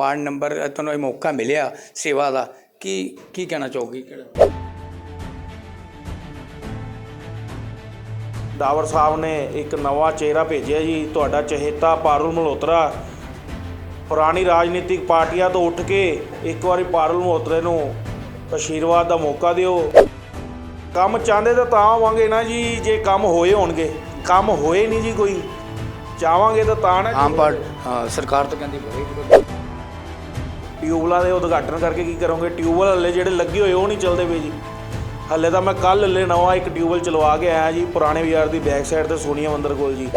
Ward number ਤੁਹਾਨੂੰ ਇਹ ਮੌਕਾ ਮਿਲਿਆ ਸੇਵਾ ਦਾ। ਕੀ ਕੀ ਕਹਿਣਾ ਚਾਹੋਗੇ? ਡਾਵਰ ਸਾਹਿਬ ਨੇ ਇੱਕ ਨਵਾਂ ਚਿਹਰਾ ਭੇਜਿਆ ਜੀ ਤੁਹਾਡਾ ਚਹੇਤਾ ਪਾਰੁਲ ਮਲਹੋਤਰਾ। ਪੁਰਾਣੀ ਰਾਜਨੀਤਿਕ ਪਾਰਟੀਆਂ ਤੋਂ ਉੱਠ ਕੇ ਇੱਕ ਵਾਰੀ ਪਾਰੁਲ ਮਲਹੋਤਰੇ ਨੂੰ ਆਸ਼ੀਰਵਾਦ ਦਾ ਮੌਕਾ ਦਿਓ। ਕੰਮ ਚਾਹੁੰਦੇ ਤਾਂ ਤਾਂ ਆਵਾਂਗੇ ਨਾ ਜੀ ਜੇ ਕੰਮ ਹੋਏ ਹੋਣਗੇ। ਕੰਮ ਹੋਏ ਨਹੀਂ ਜੀ ਕੋਈ। ਚਾਹਾਂਗੇ ਤਾਂ ਤਾਂ ਨਾ। ਆਮ ਪਾਰਟ ਸਰਕਾਰ ਤਾਂ ਕਹਿੰਦੀ ਬੜੇ ਟਿਊਬਲਾਂ ਦੇ ਉਦਘਾਟਨ ਕਰਕੇ ਕੀ ਕਰੋਗੇ? ਟਿਊਬਲ ਹੱਲੇ ਜਿਹੜੇ ਲੱਗੇ ਹੋਏ ਉਹ ਨਹੀਂ ਚੱਲਦੇ ਪਏ ਜੀ। ਹੱਲੇ ਤਾਂ ਮੈਂ ਕੱਲ ਹੱਲੇ ਨਵਾਂ ਇੱਕ ਟਿਊਬਲ ਚਲਵਾ ਕੇ ਆਇਆ ਜੀ ਪੁਰਾਣੇ ਬਾਜ਼ਾਰ ਦੀ ਬੈਕ ਸਾਈਡ ਤੇ ਸੋਨੀਆ ਮੰਦਰ ਕੋਲ ਜੀ।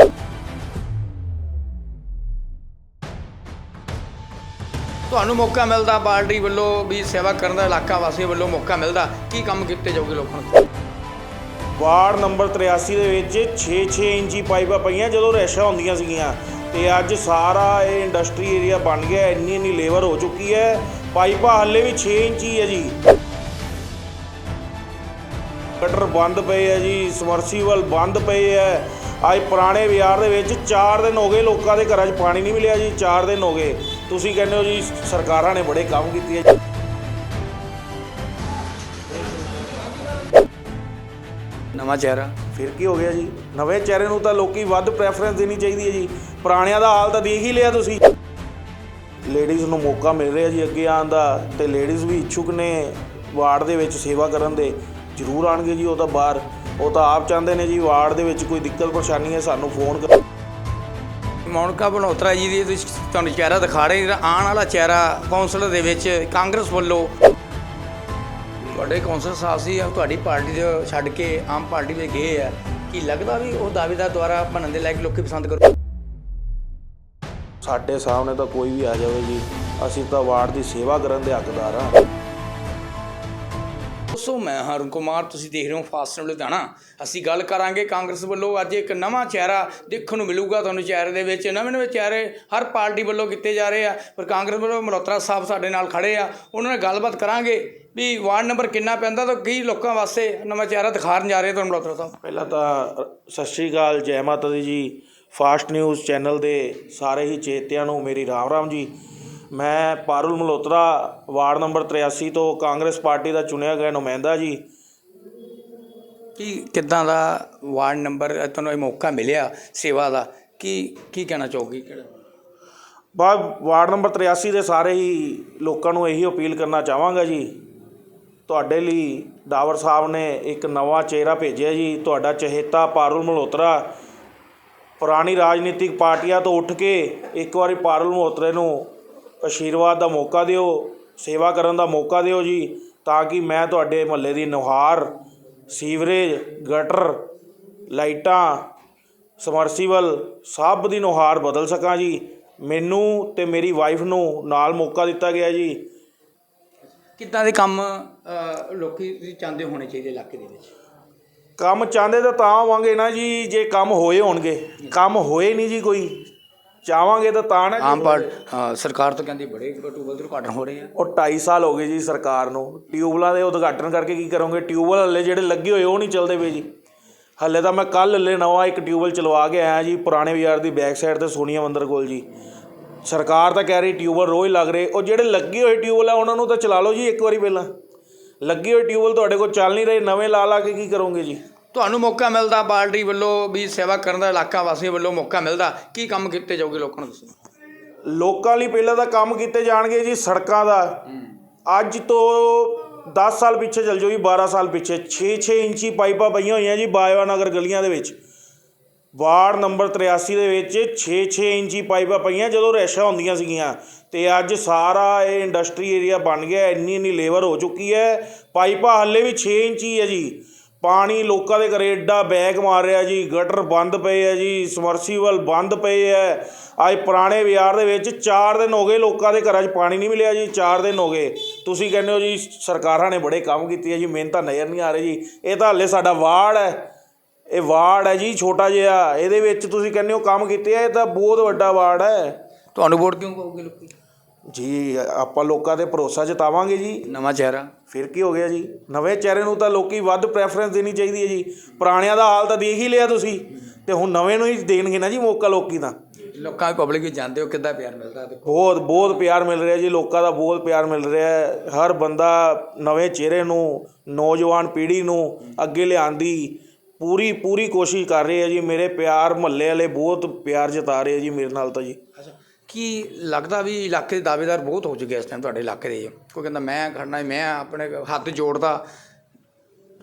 ਤੁਹਾਨੂੰ ਮੌਕਾ ਮਿਲਦਾ ਪਾਰਟੀ ਵੱਲੋਂ ਵੀ ਸੇਵਾ ਕਰਨ ਦਾ ਇਲਾਕਾ ਵਾਸੀਆਂ ਵੱਲੋਂ ਮੌਕਾ ਮਿਲਦਾ। ਕੀ ਕੰਮ ਕੀਤੇ ਜਾਓਗੇ ਲੋਕਾਂ ਨੂੰ? ਵਾਰਡ ਨੰਬਰ 83 ਦੇ ਵਿੱਚ 6-6 ਇੰਚੀ ਪਾਈਪਾਂ ਪਈਆਂ ਜਦੋਂ ਰੈਸ਼ਾਂ ਹੁੰਦੀਆਂ ਸੀਗੀਆਂ। ਤੇ ਅੱਜ ਸਾਰਾ ਇਹ ਇੰਡਸਟਰੀ ਏਰੀਆ ਬਣ ਗਿਆ, ਇੰਨੀ ਇੰਨੀ ਲੇਬਰ ਹੋ ਚੁੱਕੀ ਹੈ। ਪਾਈਪਾਂ ਹੱਲੇ ਵੀ 6 ਹੀ ਹੈ ਜੀ। ਕਟਰ ਬੰਦ ਪਏ ਹੈ ਜੀ ਸਮਰਸੀਬਲ ਬੰਦ ਪਏ ਹੈ। ਅੱਜ ਪੁਰਾਣੇ ਬਾਜ਼ਾਰ ਦੇ ਵਿੱਚ 4 ਦਿਨ ਹੋ ਗਏ ਲੋਕਾਂ ਦੇ ਘਰਾਂ 'ਚ ਪਾਣੀ ਨਹੀਂ ਮਿਲਿਆ ਜੀ 4 ਦਿਨ ਹੋ ਗਏ। ਤੁਸੀਂ ਕਹਿੰਦੇ ਹੋ ਜੀ, ਸਰਕਾਰਾਂ ਨੇ ਬੜੇ ਕੰਮ ਕੀਤੇ ਹੈ। ਨਵਾਂ ਚਿਹਰਾ। ਫਿਰ ਕੀ ਹੋ ਗਿਆ ਜੀ? ਨਵੇਂ ਚਿਹਰੇ ਨੂੰ ਤਾਂ ਲੋਕੀ ਵੱਧ ਪ੍ਰੈਫਰੈਂਸ ਦੇਣੀ ਚਾਹੀਦੀ ਹੈ ਜੀ। ਪੁਰਾਣਿਆਂ ਦਾ ਹਾਲ ਤਾਂ ਦੇਖ ਹੀ ਲਿਆ ਤੁਸੀਂ। ਲੇਡੀਜ਼ ਨੂੰ ਮੌਕਾ ਮਿਲ ਰਿਹਾ ਜੀ ਅੱਗੇ ਆਉਣ ਦਾ ਤੇ ਲੇਡੀਜ਼ ਵੀ ਇੱਛੁਕ ਨੇ ਵਾਰਡ ਦੇ ਵਿੱਚ ਸੇਵਾ ਕਰਨ ਦੇ। ਜ਼ਰੂਰ ਆਣਗੇ ਜੀ ਉਹ ਤਾਂ ਬਾਹਰ। ਉਹ ਤਾਂ ਆਪ ਚਾਹੁੰਦੇ ਨੇ ਜੀ ਵਾਰਡ ਦੇ ਵਿੱਚ ਕੋਈ ਦਿੱਕਤ ਪਰੇਸ਼ਾਨੀ ਹੈ, ਸਾਨੂੰ ਫੋਨ ਕਰੋ ਮੌਨਕਾ ਬਨੋਤਰਾ ਜੀ ਦੀ ਤੁਸੀਂ ਤੁਹਾਨੂੰ ਚਿਹਰਾ ਦਿਖਾ ਰਹੇ ਜਿਹੜਾ ਆਉਣ ਵਾਲਾ ਚਿਹਰਾ ਕੌਂਸਲ ਦੇ ਵਿੱਚ ਕਾਂਗਰਸ ਵੱਲੋਂ ਤੁਹਾਡੇ ਕੌਂਸਲ ਸਾਹਿਬ ਸੀ ਤੁਹਾਡੀ ਪਾਰਟੀ ਦੇ ਛੱਡ ਕੇ ਆਮ ਪਾਰਟੀ ਵਿੱਚ ਗਏ ਆ ਕੀ ਲੱਗਦਾ ਵੀ ਉਹ ਦਾਅਵੇਦਾਰ ਦੁਆਰਾ ਬਣਨ ਦੇ ਲਾਇਕ ਲੋਕੀ ਪਸੰਦ ਕਰੋ? ਸਾਡੇ ਸਾਹਮਣੇ ਤਾਂ ਕੋਈ ਵੀ ਆ ਜਾਵੇ ਜੀ ਅਸੀਂ ਤਾਂ ਵਾਰਡ ਦੀ ਸੇਵਾ ਕਰਨ ਦੇ ਹੱਕਦਾਰ ਹਾਂ। ਦੋਸਤੋ ਮੈਂ ਹਰਨ ਕੁਮਾਰ ਤੁਸੀਂ ਦੇਖ ਰਹੇ ਹੋ ਫਾਸਟ ਨਿਊਜ਼ ਲੁਧਿਆਣਾ। ਅਸੀਂ ਗੱਲ ਕਰਾਂਗੇ ਕਾਂਗਰਸ ਵੱਲੋਂ ਅੱਜ ਇੱਕ ਨਵਾਂ ਚਿਹਰਾ ਦੇਖਣ ਨੂੰ ਮਿਲੂਗਾ ਤੁਹਾਨੂੰ ਚਿਹਰੇ ਦੇ ਵਿੱਚ। ਨਵੇਂ ਨਵੇਂ ਚਿਹਰੇ ਹਰ ਪਾਰਟੀ ਵੱਲੋਂ ਕੀਤੇ ਜਾ ਰਹੇ ਆ ਪਰ ਕਾਂਗਰਸ ਵੱਲੋਂ ਮਲਹੋਤਰਾ ਸਾਹਿਬ ਸਾਡੇ ਨਾਲ ਖੜੇ ਆ ਉਹਨਾਂ ਨਾਲ ਗੱਲਬਾਤ ਕਰਾਂਗੇ। ਵੀ ਵਾਰਡ ਨੰਬਰ ਕਿੰਨਾ ਪੈਂਦਾ ਤਾਂ ਕਈ ਲੋਕਾਂ ਵਾਸਤੇ ਨਵਾਂ ਚਿਹਰਾ ਦਿਖਾਉਣ ਜਾ ਰਹੇ ਤੁਹਾਨੂੰ ਮਲਹੋਤਰਾ ਸਾਹਿਬ। ਪਹਿਲਾਂ ਤਾਂ ਸਤਿ ਸ਼੍ਰੀ ਅਕਾਲ ਜੈ ਮਾਤਾ ਦੀ ਜੀ। ਫਾਸਟ ਨਿਊਜ਼ ਚੈਨਲ ਦੇ ਸਾਰੇ ਹੀ ਚੇਤਿਆਂ ਨੂੰ ਮੇਰੀ ਰਾਮ ਰਾਮ ਜੀ। ਮੈਂ ਪਾਰੁਲ ਮਲਹੋਤਰਾ ਵਾਰਡ ਨੰਬਰ 83 ਤੋਂ ਕਾਂਗਰਸ ਪਾਰਟੀ ਦਾ ਚੁਣਿਆ ਗਿਆ ਨੁਮਾਇੰਦਾ ਜੀ। ਕੀ ਕਿੱਦਾਂ ਦਾ ਵਾਰਡ ਨੰਬਰ ਤੁਹਾਨੂੰ ਇਹ ਮੌਕਾ ਮਿਲਿਆ ਸੇਵਾ ਦਾ? ਕੀ ਕੀ ਕਹਿਣਾ ਚਾਹੋਗੇ? ਕਿਹੜਾ? ਬਾ ਵਾਰਡ ਨੰਬਰ 83 ਦੇ ਸਾਰੇ ਹੀ ਲੋਕਾਂ ਨੂੰ ਇਹੀ ਅਪੀਲ ਕਰਨਾ ਚਾਹਾਂਗਾ ਜੀ ਤੁਹਾਡੇ ਲਈ ਡਾਵਰ ਸਾਹਿਬ ਨੇ ਇੱਕ ਨਵਾਂ ਚਿਹਰਾ ਭੇਜਿਆ ਜੀ, ਤੁਹਾਡਾ ਚਹੇਤਾ ਪਾਰੁਲ ਮਲਹੋਤਰਾ। ਪੁਰਾਣੀ ਰਾਜਨੀਤਿਕ ਪਾਰਟੀਆਂ ਤੋਂ ਉੱਠ ਕੇ ਇੱਕ ਵਾਰੀ ਪਾਰੁਲ ਮਲਹੋਤਰੇ ਨੂੰ ਆਸ਼ੀਰਵਾਦ ਦਾ ਮੌਕਾ ਦਿਓ, ਸੇਵਾ ਕਰਨ ਦਾ ਮੌਕਾ ਦਿਓ ਜੀ, ਤਾਂ ਕਿ ਮੈਂ ਤੁਹਾਡੇ ਮਹੱਲੇ ਦੀ ਨੁਹਾਰ, ਸੀਵਰੇਜ, ਗਟਰ, ਲਾਈਟਾਂ, ਸਮਰਸੀਬਲ ਸਭ ਦੀ ਨੁਹਾਰ ਬਦਲ ਸਕਾਂ ਜੀ। ਮੈਨੂੰ ਤੇ ਮੇਰੀ ਵਾਈਫ ਨੂੰ ਨਾਲ ਮੌਕਾ ਦਿੱਤਾ ਗਿਆ ਜੀ। ਕਿੱਦਾਂ ਦੇ ਕੰਮ ਲੋਕੀ ਚਾਹੁੰਦੇ ਹੋਣੇ ਚਾਹੀਦੇ ਇਲਾਕੇ ਦੇ ਵਿੱਚ। ਕੰਮ ਚਾਹੁੰਦੇ ਤਾਂ ਤਾਂ ਆਵਾਂਗੇ ਨਾ ਜੀ ਜੇ ਕੰਮ ਹੋਏ ਹੋਣਗੇ। ਕੰਮ ਹੋਏ ਨਹੀਂ ਜੀ ਕੋਈ। ਚਾਹਾਂਗੇ ਤਾਂ ਤਾਂ ਨਾ ਆਮ ਪਾਰਟ ਸਰਕਾਰ ਤਾਂ ਕਹਿੰਦੀ ਬੜੇ ਟੂਬਲ ਦੇ ਉਦਘਾਟਨ ਹੋ ਰਹੇ ਆ। ਉਹ 2.5 ਸਾਲ ਹੋ ਗਏ ਜੀ ਸਰਕਾਰ ਨੂੰ। ਟਿਊਬਲਾਂ ਦੇ ਉਦਘਾਟਨ ਕਰਕੇ ਕੀ ਕਰੋਗੇ? ਟਿਊਬਲ ਹੱਲੇ ਜਿਹੜੇ ਲੱਗੇ ਹੋਏ ਉਹ ਨਹੀਂ ਚੱਲਦੇ ਪਏ ਜੀ। ਹੱਲੇ ਤਾਂ ਮੈਂ ਕੱਲ ਹੱਲੇ ਨਵਾਂ ਇੱਕ ਟਿਊਬਲ ਚਲਵਾ ਕੇ ਆਇਆ ਜੀ ਪੁਰਾਣੇ ਬਾਜ਼ਾਰ ਦੀ ਬੈਕ ਸਾਈਡ ਤੇ ਸੋਨੀਆ ਮੰਦਰ ਕੋਲ ਜੀ। ਸਰਕਾਰ ਤਾਂ ਕਹਿ ਰਹੀ ਟਿਊਬਲ ਰੋਜ਼ ਲੱਗ ਰਹੇ। ਉਹ ਜਿਹੜੇ ਲੱਗੇ ਹੋਏ ਟਿਊਬਲ ਆ ਉਹਨਾਂ ਨੂੰ ਤਾਂ ਚਲਾ ਲਓ ਜੀ ਇੱਕ ਵਾਰੀ ਪਹਿਲਾਂ। ਲੱਗੇ ਹੋਏ ਟਿਊਬਲ ਤੁਹਾਡੇ ਕੋਲ ਚੱਲ ਨਹੀਂ ਰਹੇ ਨਵੇਂ ਲਾ ਲਾ ਕੇ ਕੀ ਕਰੋਗੇ ਜੀ? ਤੁਹਾਨੂੰ ਮੌਕਾ ਮਿਲਦਾ ਪਾਰਟੀ ਵੱਲੋਂ ਵੀ ਸੇਵਾ ਕਰਨ ਦਾ ਇਲਾਕਾ ਵਾਸੀਆਂ ਵੱਲੋਂ ਮੌਕਾ ਮਿਲਦਾ। ਕੀ ਕੰਮ ਕੀਤੇ ਜਾਓਗੇ ਲੋਕਾਂ ਨੂੰ ਦੱਸੋ? ਲੋਕਾਂ ਲਈ ਪਹਿਲਾਂ ਤਾਂ ਕੰਮ ਕੀਤੇ ਜਾਣਗੇ ਜੀ ਸੜਕਾਂ ਦਾ। ਅੱਜ ਤੋਂ 10 ਸਾਲ ਪਿੱਛੇ ਚਲ ਜਾਓ ਜੀ 12 ਸਾਲ ਪਿੱਛੇ। 6-6 ਇੰਚੀ ਪਾਈਪਾਂ ਪਈਆਂ ਹੋਈਆਂ ਜੀ ਬਾਇਵਾ ਨਗਰ ਗਲੀਆਂ ਦੇ ਵਿੱਚ। ਵਾਰਡ ਨੰਬਰ 83 ਦੇ ਵਿੱਚ 6-6 ਇੰਚੀ ਪਾਈਪਾਂ ਪਈਆਂ ਜਦੋਂ ਰੈਸ਼ਾਂ ਹੁੰਦੀਆਂ ਸੀਗੀਆਂ। ਤੇ ਅੱਜ ਸਾਰਾ ਇਹ ਇੰਡਸਟਰੀ ਏਰੀਆ ਬਣ ਗਿਆ ਇੰਨੀ ਇੰਨੀ ਲੇਬਰ ਹੋ ਚੁੱਕੀ ਹੈ। ਪਾਈਪਾਂ ਹੱਲੇ ਵੀ 6 ਇੰਚੀ ਹੈ ਜੀ। ਪਾਣੀ ਲੋਕਾਂ ਦੇ ਘਰੇ ਏਡਾ ਬੈਗ ਮਾਰ ਰਿਹਾ ਜੀ, ਗਟਰ ਬੰਦ ਪਏ ਹੈ ਜੀ ਸਮਰਸੀਬਲ ਬੰਦ ਪਏ ਹੈ ਅੱਜ ਪੁਰਾਣੇ ਬਾਜ਼ਾਰ ਦੇ ਵਿੱਚ 4 ਦਿਨ ਹੋ ਗਏ ਲੋਕਾਂ ਦੇ ਘਰਾਂ 'ਚ ਪਾਣੀ ਨਹੀਂ ਮਿਲਿਆ ਜੀ 4 ਦਿਨ ਹੋ ਗਏ। ਤੁਸੀਂ ਕਹਿੰਦੇ ਹੋ ਜੀ, ਸਰਕਾਰਾਂ ਨੇ ਬੜੇ ਕੰਮ ਕੀਤੇ ਹੈ ਜੀ, ਮਿਹਨਤਾਂ ਨਜ਼ਰ ਨਹੀਂ ਆ ਰਹੀ ਜੀ। ਇਹ ਤਾਂ ਹੱਲੇ ਸਾਡਾ ਵਾਰਡ ਹੈ। ਇਹ ਵਾਰਡ ਹੈ ਜੀ ਛੋਟਾ ਜਿਹਾ। ਇਹਦੇ ਵਿੱਚ ਤੁਸੀਂ ਕਹਿੰਦੇ ਹੋ ਕੰਮ ਕੀਤੇ ਆ ਇਹ ਤਾਂ ਬਹੁਤ ਵੱਡਾ ਵਾਰਡ ਹੈ। ਤੁਹਾਨੂੰ ਵੋਟ ਕਿਉਂ ਪਾਓਗੇ ਲੋਕੀ? ਜੀ ਆਪਾਂ ਲੋਕਾਂ ਤੇ ਭਰੋਸਾ ਜਤਾਵਾਂਗੇ ਜੀ। ਨਵਾਂ ਚਿਹਰਾ। ਫਿਰ ਕੀ ਹੋ ਗਿਆ ਜੀ? ਨਵੇਂ ਚਿਹਰੇ ਨੂੰ ਤਾਂ ਲੋਕੀ ਵੱਧ ਪ੍ਰੈਫਰੈਂਸ ਦੇਣੀ ਚਾਹੀਦੀ ਹੈ ਜੀ। ਪੁਰਾਣਿਆਂ ਦਾ ਹਾਲ ਤਾਂ ਦੇਖ ਹੀ ਲਿਆ ਤੁਸੀਂ। ਤੇ ਹੁਣ ਨਵੇਂ ਨੂੰ ਹੀ ਦੇਣਗੇ ਨਾ ਜੀ ਮੌਕਾ ਲੋਕੀ ਤਾਂ। ਲੋਕਾਂ ਦੀ ਪਬਲਿਕ ਵੀ ਜਾਂਦੇ ਹੋ ਕਿੱਦਾਂ ਪਿਆਰ ਮਿਲਦਾ ਦੇਖੋ। ਬਹੁਤ ਬਹੁਤ ਪਿਆਰ ਮਿਲ ਰਿਹਾ ਜੀ। ਲੋਕਾਂ ਦਾ ਬਹੁਤ ਪਿਆਰ ਮਿਲ ਰਿਹਾ ਹੈ। ਹਰ ਬੰਦਾ ਨਵੇਂ ਚਿਹਰੇ ਨੂੰ ਨੌਜਵਾਨ ਪੀੜ੍ਹੀ ਨੂੰ ਅੱਗੇ ਲਿਆਉਣ ਦੀ ਪੂਰੀ ਪੂਰੀ ਕੋਸ਼ਿਸ਼ ਕਰ ਰਹੇ ਆ ਜੀ। ਮੇਰੇ ਪਿਆਰ ਮਹੱਲੇ ਵਾਲੇ ਬਹੁਤ ਪਿਆਰ ਜਤਾ ਰਹੇ ਆ ਜੀ ਮੇਰੇ ਨਾਲ ਤਾਂ ਜੀ। ਅੱਛਾ ਕੀ ਲੱਗਦਾ ਵੀ ਇਲਾਕੇ ਦੇ ਦਾਅਵੇਦਾਰ ਬਹੁਤ ਹੋ ਚੁੱਕੇ ਇਸ ਟਾਈਮ ਤੁਹਾਡੇ ਇਲਾਕੇ ਦੇ? ਕੋਈ ਕਹਿੰਦਾ ਮੈਂ ਖੜਨਾ ਮੈਂ ਆਪਣੇ ਹੱਥ ਜੋੜਦਾ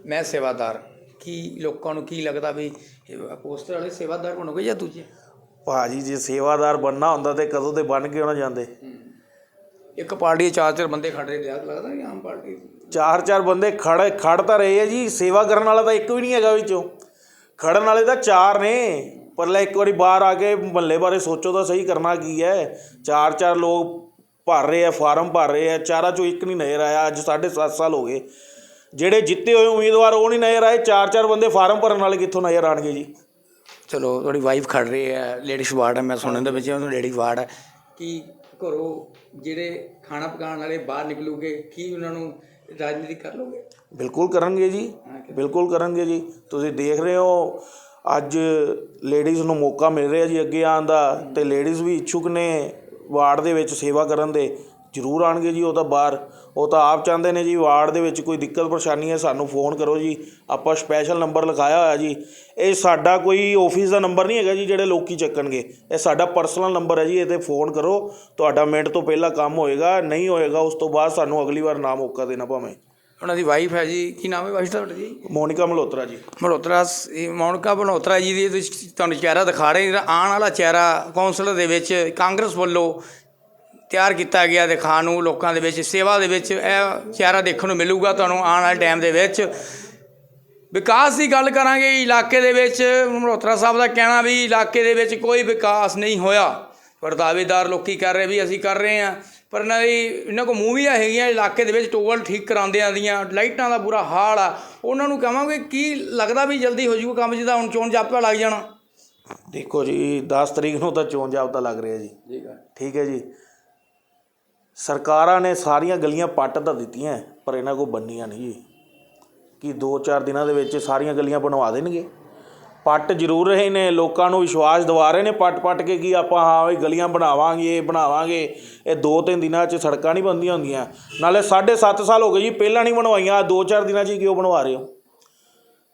ਮੈਂ ਸੇਵਾਦਾਰ। ਕੀ ਲੋਕਾਂ ਨੂੰ ਕੀ ਲੱਗਦਾ ਵੀ ਪੋਸਟਰ ਵਾਲੇ ਸੇਵਾਦਾਰ ਬਣੋਗੇ ਜਾਂ ਦੂਜੇ? ਭਾਜੀ ਜੇ ਸੇਵਾਦਾਰ ਬੰਨਾ ਹੁੰਦਾ ਤੇ ਕਦੋਂ ਤੇ ਬਣ ਕੇ ਉਹਨਾਂ ਜਾਂਦੇ? ਇੱਕ ਪਾਰਟੀ ਚਾਰ ਚਾਰ ਬੰਦੇ ਖੜ ਰਹੇ ਲੱਗਦਾ ਕਿ ਆਮ ਪਾਰਟੀ। ਚਾਰ ਚਾਰ ਬੰਦੇ ਖੜ ਖੜ ਤਾਂ ਰਹੇ ਆ ਜੀ, ਸੇਵਾ ਕਰਨ ਵਾਲਾ ਤਾਂ ਇੱਕ ਵੀ ਨਹੀਂ ਹੈਗਾ ਵਿੱਚੋਂ। ਖੜਨ ਵਾਲੇ ਤਾਂ ਚਾਰ ਨੇ, ਪਰ ਲੈ ਇੱਕ ਵਾਰੀ ਬਾਹਰ ਆ ਕੇ ਮਹੱਲੇ ਬਾਰੇ ਸੋਚੋ ਤਾਂ ਸਹੀ ਕਰਨਾ ਕੀ ਹੈ। ਚਾਰ ਚਾਰ ਲੋਕ ਭਰ ਰਹੇ ਆ, ਫਾਰਮ ਭਰ ਰਹੇ ਆ, ਚਾਰਾਂ ਚੋਂ ਇੱਕ ਨਹੀਂ ਨਜ਼ਰ ਆਇਆ, ਅੱਜ 7.5 ਸਾਲ ਹੋ ਗਏ। ਜਿਹੜੇ ਜਿੱਤੇ ਹੋਏ ਉਮੀਦਵਾਰ ਉਹ ਨਹੀਂ ਨਜ਼ਰ ਆਏ ਚਾਰ ਚਾਰ ਬੰਦੇ ਫਾਰਮ ਭਰਨ ਵਾਲੇ ਕਿੱਥੋਂ ਨਜ਼ਰ ਆਣਗੇ ਜੀ? ਚਲੋ, ਤੁਹਾਡੀ ਵਾਈਫ ਖੜ ਰਹੀ ਹੈ ਲੇਡੀਜ਼ ਵਾਰਡ ਹੈ ਮੈਂ ਸੁਣਨ ਦੇ ਵਿੱਚ ਉਹ ਲੇਡੀ ਵਾਰਡ ਹੈ ਕਿ ਘਰੋਂ ਜਿਹੜੇ ਖਾਣਾ ਪਕਾਉਣ ਵਾਲੇ ਬਾਹਰ ਨਿਕਲੂਗੇ, ਕੀ ਉਹਨਾਂ ਨੂੰ ਰਾਜਨੀਤੀ ਕਰ ਲੋਗੇ? ਬਿਲਕੁਲ ਕਰਨਗੇ ਜੀ ਬਿਲਕੁਲ ਕਰਨਗੇ ਜੀ। ਤੁਸੀਂ ਦੇਖ ਰਹੇ ਹੋ ਅੱਜ ਲੇਡੀਜ਼ ਨੂੰ ਮੌਕਾ ਮਿਲ ਰਿਹਾ ਜੀ ਅੱਗੇ ਆਉਣ ਦਾ ਤੇ ਲੇਡੀਜ਼ ਵੀ ਇੱਛੁਕ ਨੇ ਵਾਰਡ ਦੇ ਵਿੱਚ ਸੇਵਾ ਕਰਨ ਦੇ। ਜ਼ਰੂਰ ਆਣਗੇ ਜੀ ਉਹ ਤਾਂ ਬਾਹਰ ਉਹ ਤਾਂ ਆਪ ਚਾਹੁੰਦੇ ਨੇ ਜੀ ਵਾਰਡ ਦੇ ਵਿੱਚ ਕੋਈ ਦਿੱਕਤ ਪਰੇਸ਼ਾਨੀ ਹੈ ਸਾਨੂੰ ਫੋਨ ਕਰੋ ਜੀ। ਆਪਾਂ ਸਪੈਸ਼ਲ ਨੰਬਰ ਲਿਖਾਇਆ ਹੋਇਆ ਜੀ। ਇਹ ਸਾਡਾ ਕੋਈ ਆਫਿਸ ਦਾ ਨੰਬਰ ਨਹੀਂ ਹੈਗਾ ਜੀ ਜਿਹੜੇ ਲੋਕੀ ਚੱਕਣਗੇ। ਇਹ ਸਾਡਾ ਪਰਸਨਲ ਨੰਬਰ ਹੈ ਜੀ ਇਹ ਤੇ ਫੋਨ ਕਰੋ। ਤੁਹਾਡਾ ਮਿੰਟ ਤੋਂ ਪਹਿਲਾਂ ਕੰਮ ਹੋਏਗਾ ਨਹੀਂ ਹੋਏਗਾ ਉਸ ਤੋਂ ਬਾਅਦ ਸਾਨੂੰ ਅਗਲੀ ਵਾਰ ਨਾ ਮੌਕਾ ਦੇਣਾ ਭਾਵੇਂ। ਉਹਨਾਂ ਦੀ ਵਾਈਫ ਹੈ ਜੀ। ਕੀ ਨਾਮ ਹੈ ਵਾਈਫ ਦਾ ਤੁਹਾਡੀ ਜੀ? ਮੋਨਿਕਾ ਮਲਹੋਤਰਾ ਜੀ। ਮਲਹੋਤਰਾ ਮੌਨਿਕਾ ਮਲਹੋਤਰਾ ਜੀ ਦੀ ਤੁਸੀਂ ਤੁਹਾਨੂੰ ਚਿਹਰਾ ਦਿਖਾ ਰਹੇ ਜਿਹੜਾ ਆਉਣ ਵਾਲਾ ਚਿਹਰਾ ਕੌਂਸਲ ਦੇ ਵਿੱਚ ਕਾਂਗਰਸ ਵੱਲੋਂ ਤਿਆਰ ਕੀਤਾ ਗਿਆ ਦਿਖਾਉਣ ਨੂੰ ਲੋਕਾਂ ਦੇ ਵਿੱਚ ਸੇਵਾ ਦੇ ਵਿੱਚ ਇਹ ਚਿਹਰਾ ਦੇਖਣ ਨੂੰ ਮਿਲੂਗਾ ਤੁਹਾਨੂੰ ਆਉਣ ਵਾਲੇ ਟਾਈਮ ਦੇ ਵਿੱਚ। ਵਿਕਾਸ ਦੀ ਗੱਲ ਕਰਾਂਗੇ ਇਲਾਕੇ ਦੇ ਵਿੱਚ ਮਲਹੋਤਰਾ ਸਾਹਿਬ ਦਾ ਕਹਿਣਾ ਵੀ ਇਲਾਕੇ ਦੇ ਵਿੱਚ ਕੋਈ ਵਿਕਾਸ ਨਹੀਂ ਹੋਇਆ। ਪਰ ਦਾਅਵੇਦਾਰ ਲੋਕੀ ਕਰ ਰਹੇ ਵੀ ਅਸੀਂ ਕਰ ਰਹੇ ਹਾਂ। ਪਰ ਇਹਨਾਂ ਦੀ ਇਹਨਾਂ ਕੋ ਮੂਵੀਆਂ ਹੈਗੀਆਂ ਇਲਾਕੇ ਦੇ ਵਿੱਚ ਟੋਲ ਠੀਕ ਕਰਾਉਂਦਿਆਂ ਦੀਆਂ ਲਾਈਟਾਂ ਦਾ ਬੁਰਾ ਹਾਲ ਆ। ਉਹਨਾਂ ਨੂੰ ਕਹਾਂਗੇ ਕੀ ਲੱਗਦਾ ਵੀ ਜਲਦੀ ਹੋ ਜਾਊਗਾ ਕੰਮ ਜਿਹਦਾ ਹੁਣ ਚੋਣ ਜਾਪਾ ਲੱਗ ਜਾਣਾ। ਦੇਖੋ ਜੀ 10 ਤਰੀਕ ਨੂੰ ਤਾਂ ਚੋਣ ਜਾਬਤਾ ਲੱਗ ਰਿਹਾ ਜੀ। ਠੀਕ ਹੈ ਠੀਕ ਹੈ ਜੀ। ਸਰਕਾਰਾਂ ਨੇ ਸਾਰੀਆਂ ਗਲੀਆਂ ਪੱਟ ਤਾਂ ਦਿੱਤੀਆਂ, ਪਰ ਇਹਨਾਂ ਕੋ ਬੰਨੀਆਂ ਨਹੀਂ ਜੀ। ਕਿ 2-4 ਦਿਨਾਂ ਦੇ ਵਿੱਚ ਸਾਰੀਆਂ ਗਲੀਆਂ ਬਣਵਾ ਦੇਣਗੇ? ਪੱਟ ਜ਼ਰੂਰ ਰਹੇ ਨੇ, ਲੋਕਾਂ ਨੂੰ ਵਿਸ਼ਵਾਸ ਦਿਵਾ ਰਹੇ ਨੇ ਪੱਟ-ਪੱਟ ਕੇ ਕਿ ਆਪਾਂ ਹਾਂ ਵੀ ਗਲੀਆਂ ਬਣਾਵਾਂਗੇ ਇਹ ਬਣਾਵਾਂਗੇ। ਇਹ 2-3 ਦਿਨਾਂ 'ਚ ਸੜਕਾਂ ਨਹੀਂ ਬਣਦੀਆਂ ਹੁੰਦੀਆਂ। ਨਾਲੇ 7.5 ਸਾਲ ਹੋ ਗਏ ਜੀ, ਪਹਿਲਾਂ ਨਹੀਂ ਬਣਵਾਈਆਂ 2-4 ਦਿਨਾਂ 'ਚ ਹੀ ਕਿਉਂ ਬਣਵਾ ਰਹੇ ਹੋ?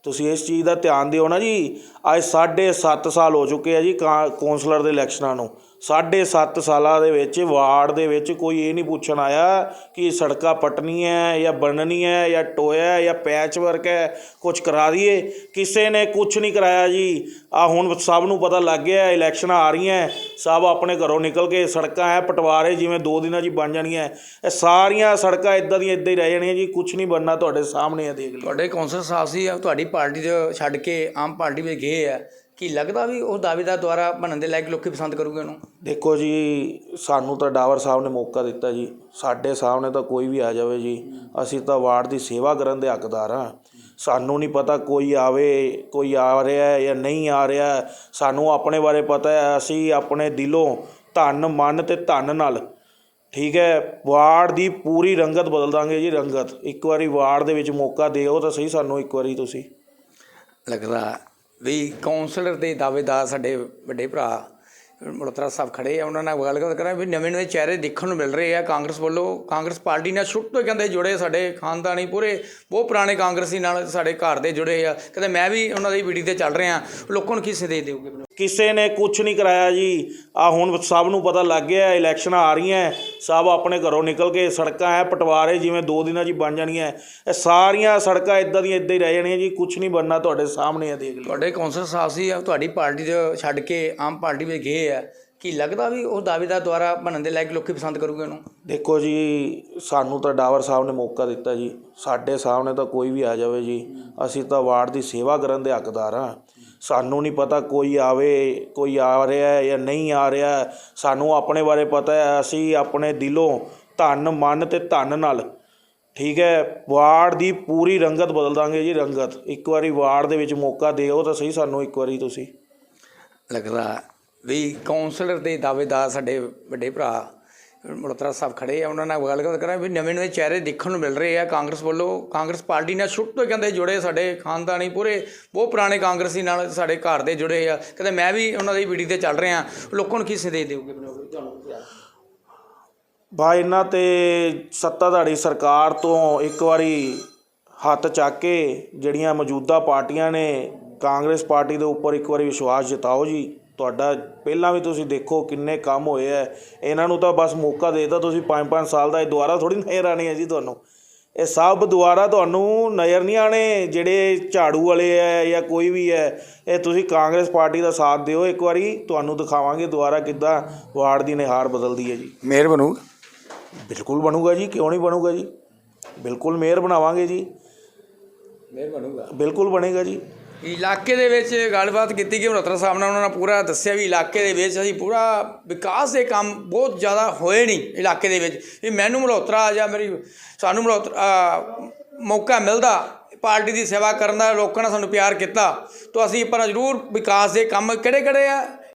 ਤੁਸੀਂ ਇਸ ਚੀਜ਼ ਦਾ ਧਿਆਨ ਦਿਓ ਨਾ ਜੀ। ਅੱਜ 7.5 ਸਾਲ ਹੋ ਚੁੱਕੇ ਆ ਜੀ ਕਾਂ- ਕੌਂਸਲਰ ਦੇ ਇਲੈਕਸ਼ਨਾਂ ਨੂੰ। 7.5 ਸਾਲਾਂ ਦੇ ਵਿੱਚ ਵਾਰਡ ਦੇ ਵਿੱਚ ਕੋਈ ਇਹ ਨਹੀਂ ਪੁੱਛਣ ਆਇਆ ਕਿ ਸੜਕਾਂ ਪਟਣੀ ਹੈ ਜਾਂ ਬਣਨੀ ਹੈ ਜਾਂ ਟੋਇਆ ਹੈ ਜਾਂ ਪੈਚ ਵਰਕ ਹੈ ਕੁਝ ਕਰਾ ਦਈਏ? ਕਿਸੇ ਨੇ ਕੁਝ ਨਹੀਂ ਕਰਾਇਆ ਜੀ। ਆ ਹੁਣ ਸਭ ਨੂੰ ਪਤਾ ਲੱਗ ਗਿਆ, ਇਲੈਕਸ਼ਨਾਂ ਆ ਰਹੀਆਂ ਸਭ ਆਪਣੇ ਘਰੋਂ ਨਿਕਲ ਕੇ ਸੜਕਾਂ ਹੈ ਪਟਵਾਰੇ ਜਿਵੇਂ ਦੋ ਦਿਨਾਂ 'ਚ ਬਣ ਜਾਣੀਆਂ ਇਹ ਸਾਰੀਆਂ ਸੜਕਾਂ ਇਦਾਂ ਦੀਆਂ ਇਦਾਂ ਹੀ ਰਹਿ ਜਾਣੀਆਂ ਜੀ ਕੁਝ ਨਹੀਂ ਬਣਨਾ ਤੁਹਾਡੇ ਸਾਹਮਣੇ ਆ ਦੇਖ ਲਓ। ਤੁਹਾਡੇ ਕੌਂਸਲ ਸਾਹਿਬ ਸੀ ਤੁਹਾਡੀ ਪਾਰਟੀ ਦੇ ਛੱਡ ਕੇ ਆਮ ਪਾਰਟੀ ਵਿੱਚ ਗਏ ਆ। ਕੀ ਲੱਗਦਾ ਵੀ ਉਹ ਦਾਅਵੇਦਾਰ ਦੁਆਰਾ ਬਣਨ ਦੇ ਲਾਇਕ ਲੋਕੀ ਪਸੰਦ ਕਰੂਗੇ ਉਹਨੂੰ? ਦੇਖੋ ਜੀ ਸਾਨੂੰ ਤਾਂ ਡਾਵਰ ਸਾਹਿਬ ਨੇ ਮੌਕਾ ਦਿੱਤਾ ਜੀ। ਸਾਡੇ ਸਾਹਮਣੇ ਤਾਂ ਕੋਈ ਵੀ ਆ ਜਾਵੇ ਜੀ। ਅਸੀਂ ਤਾਂ ਵਾਰਡ ਦੀ ਸੇਵਾ ਕਰਨ ਦੇ ਹੱਕਦਾਰ ਹਾਂ। ਸਾਨੂੰ ਨਹੀਂ ਪਤਾ ਕੋਈ ਆਵੇ ਕੋਈ ਆ ਰਿਹਾ ਹੈ ਜਾਂ ਨਹੀਂ ਆ ਰਿਹਾ। ਸਾਨੂੰ ਆਪਣੇ ਬਾਰੇ ਪਤਾ ਹੈ। ਅਸੀਂ ਆਪਣੇ ਦਿਲੋਂ ਧਨ ਮਨ ਤੇ ਧਨ ਨਾਲ ਠੀਕ ਹੈ ਵਾਰਡ ਦੀ ਪੂਰੀ ਰੰਗਤ ਬਦਲ ਦਾਂਗੇ ਜੀ ਰੰਗਤ। ਇੱਕ ਵਾਰੀ ਵਾਰਡ ਦੇ ਵਿੱਚ ਮੌਕਾ ਦਿਓ ਤਾਂ ਸਹੀ ਸਾਨੂੰ ਇੱਕ ਵਾਰੀ ਤੁਸੀਂ। ਲੱਗਦਾ ਵੀ ਕਾਉਂਸਲਰ ਦੇ ਦਾਅਵੇਦਾਰ ਸਾਡੇ ਵੱਡੇ ਭਰਾ ਮਲਹੋਤਰਾ ਸਾਹਿਬ ਖੜੇ ਆ, ਉਹਨਾਂ ਨਾਲ ਗੱਲ ਕਰਾਂ ਵੀ ਨਵੇਂ ਨਵੇਂ ਚਿਹਰੇ ਦੇਖਣ ਨੂੰ ਮਿਲ ਰਹੇ ਆ ਕਾਂਗਰਸ ਵੱਲੋਂ। ਕਾਂਗਰਸ ਪਾਰਟੀ ਨਾਲ ਸ਼ੁਰੂ ਤੋਂ ਕਹਿੰਦੇ ਜੁੜੇ ਸਾਡੇ ਖਾਨਦਾਨੀ ਪੂਰੇ, ਬਹੁਤ ਪੁਰਾਣੇ ਕਾਂਗਰਸੀ ਨਾਲ ਸਾਡੇ ਘਰ ਦੇ ਜੁੜੇ ਆ। ਕਹਿੰਦੇ ਮੈਂ ਵੀ ਉਹਨਾਂ ਦੀ ਵੀਡੀ ਤੇ ਚੱਲ ਰਿਹਾ। ਲੋਕਾਂ ਨੂੰ ਕੀ ਸੰਦੇਸ਼ ਦਿਓਗੇ? ਕਿਸੇ ਨੇ ਕੁਝ ਨਹੀਂ ਕਰਾਇਆ ਜੀ। ਆ ਹੁਣ ਸਭ ਨੂੰ ਪਤਾ ਲੱਗ ਗਿਆ ਇਲੈਕਸ਼ਨਾਂ ਆ ਰਹੀਆਂ ਸਭ ਆਪਣੇ ਘਰੋਂ ਨਿਕਲ ਕੇ ਸੜਕਾਂ ਹੈ ਪਟਵਾਰੇ ਜਿਵੇਂ ਦੋ ਦਿਨਾਂ 'ਚ ਬਣ ਜਾਣੀਆਂ। ਇਹ ਸਾਰੀਆਂ ਸੜਕਾਂ ਇਦਾਂ ਦੀਆਂ ਇਦਾਂ ਹੀ ਰਹਿ ਜਾਣੀਆਂ ਜੀ ਕੁਝ ਨਹੀਂ ਬਣਨਾ ਤੁਹਾਡੇ ਸਾਹਮਣੇ ਆ ਦੇਖ ਲਓ। ਤੁਹਾਡੇ ਕੌਂਸਲ ਸਾਹਿਬ ਸੀ ਤੁਹਾਡੀ ਪਾਰਟੀ ਦੇ ਛੱਡ ਕੇ ਆਮ ਪਾਰਟੀ ਵਿੱਚ ਗਏ ਆ। ਕੀ ਲੱਗਦਾ ਵੀ ਉਹ ਦਾਅਵੇਦਾਰ ਦੁਆਰਾ ਬਣਨ ਦੇ ਲਾਇਕ ਲੋਕੀ ਪਸੰਦ ਕਰੂਗੇ ਉਹਨੂੰ? ਦੇਖੋ ਜੀ ਸਾਨੂੰ ਤਾਂ ਡਾਵਰ ਸਾਹਿਬ ਨੇ ਮੌਕਾ ਦਿੱਤਾ ਜੀ। ਸਾਡੇ ਸਾਹਮਣੇ ਤਾਂ ਕੋਈ ਵੀ ਆ ਜਾਵੇ ਜੀ। ਅਸੀਂ ਤਾਂ ਵਾਰਡ ਦੀ ਸੇਵਾ ਕਰਨ ਦੇ ਹੱਕਦਾਰ ਹਾਂ। ਸਾਨੂੰ ਨਹੀਂ ਪਤਾ ਕੋਈ ਆਵੇ, ਕੋਈ ਆ ਰਿਹਾ ਹੈ ਜਾਂ ਨਹੀਂ ਆ ਰਿਹਾ ਸਾਨੂੰ ਆਪਣੇ ਬਾਰੇ ਪਤਾ ਹੈ, ਅਸੀਂ ਆਪਣੇ ਦਿਲੋਂ ਧਨ, ਮਨ ਤੇ ਧਨ ਨਾਲ, ਠੀਕ ਹੈ ਵਾਰਡ ਦੀ ਪੂਰੀ ਰੰਗਤ ਬਦਲ ਦਾਂਗੇ ਜੀ ਰੰਗਤ। ਇੱਕ ਵਾਰੀ ਵਾਰਡ ਦੇ ਵਿੱਚ ਮੌਕਾ ਦਿਓ ਤਾਂ ਸਹੀ ਸਾਨੂੰ ਇੱਕ ਵਾਰੀ ਤੁਸੀਂ। ਲੱਗਦਾ ਵੀ ਕਾਉਂਸਲਰ ਦੇ ਦਾਅਵੇਦਾਰ ਸਾਡੇ ਵੱਡੇ ਭਰਾ ਮਲਹੋਤਰਾ ਸਾਹਿਬ ਖੜੇ ਆ, ਉਹਨਾਂ ਨਾਲ ਗੱਲਬਾਤ ਕਰਾਂ ਵੀ ਨਵੇਂ ਨਵੇਂ ਚਿਹਰੇ ਦੇਖਣ ਨੂੰ ਮਿਲ ਰਹੇ ਆ ਕਾਂਗਰਸ ਵੱਲੋਂ। ਕਾਂਗਰਸ ਪਾਰਟੀ ਨਾਲ ਸ਼ੁਰੂ ਤੋਂ ਕਹਿੰਦੇ ਜੁੜੇ ਸਾਡੇ ਖਾਨਦਾਨੀ ਪੂਰੇ, ਬਹੁਤ ਪੁਰਾਣੇ ਕਾਂਗਰਸੀ ਨਾਲ ਸਾਡੇ ਘਰ ਦੇ ਜੁੜੇ ਆ। ਕਹਿੰਦੇ ਮੈਂ ਵੀ ਉਹਨਾਂ ਦੀ ਵੀਡੀ ਤੇ ਚੱਲ ਰਿਹਾ। ਲੋਕਾਂ ਨੂੰ ਕੀ ਸੰਦੇਸ਼ ਦੇਓਗੇ ਬਣਾਓਗੇ ਤੁਹਾਨੂੰ ਬਾ, ਇਹਨਾਂ ਤੇ ਸੱਤਾਧਾਰੀ ਸਰਕਾਰ ਤੋਂ ਇੱਕ ਵਾਰੀ ਹੱਥ ਚੱਕ ਕੇ ਜਿਹੜੀਆਂ ਮੌਜੂਦਾ ਪਾਰਟੀਆਂ ਨੇ ਕਾਂਗਰਸ ਪਾਰਟੀ ਦੇ ਉੱਪਰ ਇੱਕ ਵਾਰੀ ਵਿਸ਼ਵਾਸ ਜਤਾਓ ਜੀ। ਤੁਹਾਡਾ ਪਹਿਲਾਂ ਵੀ ਤੁਸੀਂ ਦੇਖੋ ਕਿੰਨੇ ਕੰਮ ਹੋਏ ਐ। ਇਹਨਾਂ ਨੂੰ ਤਾਂ ਬਸ ਮੌਕਾ ਦੇਤਾ ਤੁਸੀਂ 5-5 ਸਾਲ ਦਾ ਇਹ ਦੁਬਾਰਾ ਥੋੜੀ ਨਜ਼ਰ ਆਣੀ ਹੈ ਜੀ ਤੁਹਾਨੂੰ। ਇਹ ਸਭ ਦੁਬਾਰਾ ਤੁਹਾਨੂੰ ਨਜ਼ਰ ਨਹੀਂ ਆਣੇ ਜਿਹੜੇ ਝਾੜੂ ਵਾਲੇ ਐ ਜਾਂ ਕੋਈ ਵੀ ਐ। ਇਹ ਤੁਸੀਂ ਕਾਂਗਰਸ ਪਾਰਟੀ ਦਾ ਸਾਥ ਦਿਓ ਇੱਕ ਵਾਰੀ ਤੁਹਾਨੂੰ ਦਿਖਾਵਾਂਗੇ ਦੁਬਾਰਾ ਕਿੱਦਾਂ ਵਾਰਡ ਦੀ ਨਿਹਾਰ ਬਦਲਦੀ ਹੈ ਜੀ। ਮੇਰ ਬਣੂਗਾ? ਬਿਲਕੁਲ ਬਣੂਗਾ ਜੀ ਕਿਉਂ ਨਹੀਂ ਬਣੂਗਾ ਜੀ? ਬਿਲਕੁਲ ਮੇਅਰ ਬਣਾਵਾਂਗੇ ਜੀ। ਮੇਰ ਬਣੂਗਾ। ਬਿਲਕੁਲ ਬਣੇਗਾ ਜੀ। ਇਲਾਕੇ ਦੇ ਵਿੱਚ ਗੱਲਬਾਤ ਕੀਤੀ ਕਿ ਮਲਹੋਤਰਾ ਸਾਹਿਬ ਨੇ ਉਹਨਾਂ ਨੇ ਪੂਰਾ ਦੱਸਿਆ ਵੀ ਇਲਾਕੇ ਦੇ ਵਿੱਚ ਅਸੀਂ ਪੂਰਾ ਵਿਕਾਸ ਦੇ ਕੰਮ ਬਹੁਤ ਜ਼ਿਆਦਾ ਹੋਏ ਨਹੀਂ ਇਲਾਕੇ ਦੇ ਵਿੱਚ। ਵੀ ਮੈਨੂੰ ਮਲਹੋਤਰਾ ਜਾਂ ਮੇਰੀ, ਸਾਨੂੰ ਮਲਹੋਤਰਾ ਮੌਕਾ ਮਿਲਦਾ ਪਾਰਟੀ ਦੀ ਸੇਵਾ ਕਰਨ ਦਾ, ਲੋਕਾਂ ਨੇ ਸਾਨੂੰ ਪਿਆਰ ਕੀਤਾ, ਤਾਂ ਅਸੀਂ ਪਰ ਜ਼ਰੂਰ ਵਿਕਾਸ ਦੇ ਕੰਮ ਕਿਹੜੇ ਕਿਹੜੇ ਆ?